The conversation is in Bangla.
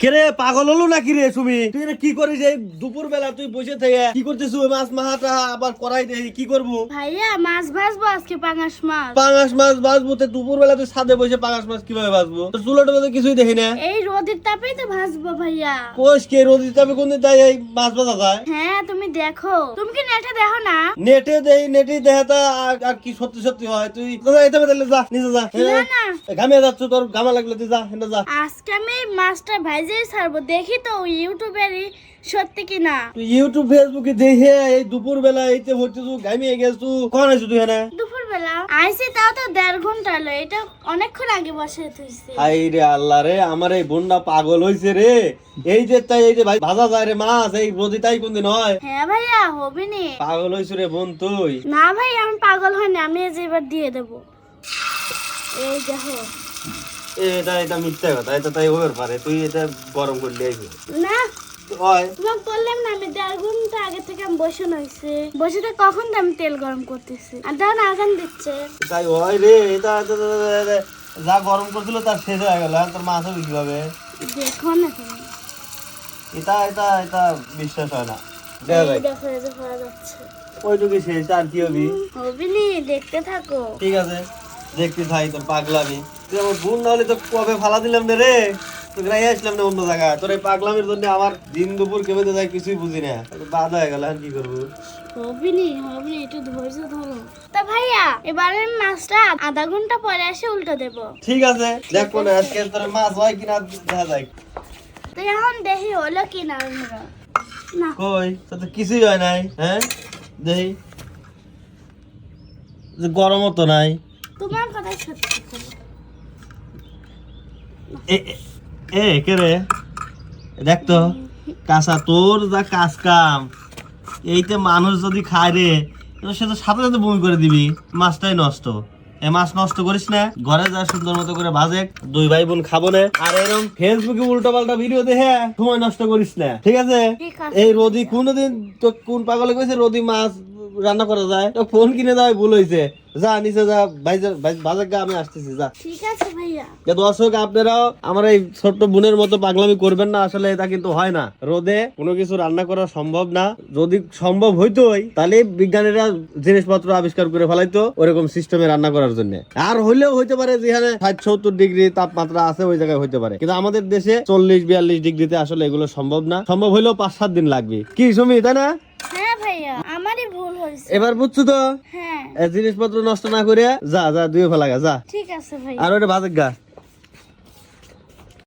কেরে পাগল হলো নাকি রে তুমি তুই কি করিস? এই দুপুর বেলা তুই বসে থেকে কি করতেছ মাছ মাহাটা আবার করাই দে কি করব? ভাইয়া মাছ ভাজবো আজকে পাঙাশ মাছ। পাঙাশ মাছ ভাজবো তো দুপুর বেলা তুই ছাদে বসে পাঙাশ মাছ কীভাবে ভাজবো? তোর চুলাটা তো কিছুই দেখি না। এই রোদের তাপেই তো ভাজবো ভাইয়া। কোষ কে রোদের তাপে কোনদিন তাই এই মাছ ভাজা যায়? হ্যাঁ তুমি দেখো। তুমি কি নেটে দেখো না? নেটে দেই নেটে দেখাতা আর কি সত্যি সত্যি হয়? তুই এটা বেদলে যা নিজে যা না ঘামিয়ে যাচ্ছ তোর ঘামা লাগলে তুই যা এটা যা। আজকে আমি মাস্টার ভাইজেই ছাড়বো। দেখি তো ইউটিউবে সত্যি কি না তুই ইউটিউব ফেসবুকে দেখে এই দুপুর বেলা এইতে হচ্ছে তুই ঘামিয়ে গেছু কোন আছিস তুই হ্যাঁ দুপুর বেলা। আইসি তাও তো দেড় ঘণ্টা হলো এটা অনেকক্ষণ আগে বসে থুইছি। হাই রে আল্লাহ রে আমার এই বোনটা পাগল হয়েছে রে। এই যে তাই এই যে ভাই ভাজা যায় রে মাছ এই রোদি তাই কোনদিন হয়? হ্যাঁ ভাইয়া হবে নি। পাগল হয়েছে রে বোন তুই। না ভাই আমি পাগল হয়নি আমি এই যে এবার দিয়ে দেবো। এই দেখো। এটা এটা মিথ্যা কথা এটা তাই হবার পারে। তুই এটা গরম করলে না হয়। তোমাকে বললাম না আমি দেড় ঘণ্টা আগে থেকে আমি বসে নইছি বসে থেকে কখন তো আমি তেল গরম করতেছি? আর না আগান দিচ্ছে। তাই হয় রে এটা যা গরম করছিল তার শেষ হয়ে গেল তোর মাছ হবে কীভাবে? দেখো না এটা এটা এটা বিশ্বাস হয় না। দেখা দেখো এই যে যাচ্ছে। ওইটুকু শেষ আর কি হবি? হবে দেখতে থাকো। ঠিক আছে দেখবি ভাই তোর পাগলামি। তুই আমার বোন না হলে তো কবে ফালা দিলাম রে? আসলাম না অন্য জায়গায়। তোর এই পাগলামির জন্য আমার দিন দুপুর যায় কিছুই বুঝি না। বাধা হয়ে গেল আর কি করব? হবে নি একটু ধৈর্য ধরো। তা ভাইয়া এবারে মাছটা আধা ঘণ্টা পরে এসে উল্টো দেবো। ঠিক আছে দেখ আজকে তোর মাছ হয় কিনা দেখা যায় তো এখন দেখি হলো না। কই? তো তো কিছুই হয় নাই হ্যাঁ? দেখি যে গরমও তো নাই। তোমার সত্যি। ছিল। এ কে রে? দেখ তো কাঁচা তোর যা কাজ কাম এইতে মানুষ যদি খায় রে সে তো সাথে সাথে বমি করে দিবি মাছটাই নষ্ট। এ মাছ নষ্ট করিস না ঘরে যা সুন্দর মতো করে ভাজে দুই ভাই বোন খাব না। আর এরকম ফেসবুকে উল্টো পাল্টা ভিডিও দেখে সময় নষ্ট করিস না ঠিক আছে? এই রোদি কোনদিন তো কোন পাগলে কইছে রোদি মাছ রান্না করা যায়? তো ফোন কিনে দেওয়াই ভুল হয়েছে যা নিচে যা বাজার গা আমি আসতেছি যা। ঠিক আছে ভাইয়া। যে দর্শক আপনারাও আমার এই ছোট্ট বোনের মতো পাগলামি করবেন না আসলে এটা কিন্তু হয় না। রোদে কোনো কিছু রান্না করা সম্ভব না। যদি সম্ভব হইতোই তাহলে বিজ্ঞানীরা জিনিসপত্র আবিষ্কার করে ফেলাইতো ওরকম সিস্টেমে রান্না করার জন্য। আর হইলেও হইতে পারে যেখানে ষাট সত্তর ডিগ্রি তাপমাত্রা আছে ওই জায়গায় হইতে পারে। কিন্তু আমাদের দেশে চল্লিশ বিয়াল্লিশ ডিগ্রিতে আসলে এগুলো সম্ভব না। সম্ভব হইলেও পাঁচ সাত দিন লাগবে। কি সুমি তাই না? হ্যাঁ ভাইয়া আমারই ভুল হয়েছে। এবার বুঝছ তো? হ্যাঁ। জিনিসপত্র নষ্ট না করে যা যা দুই ফেলা যা। ঠিক আছে ভাই। আর ওটা ভাজক গা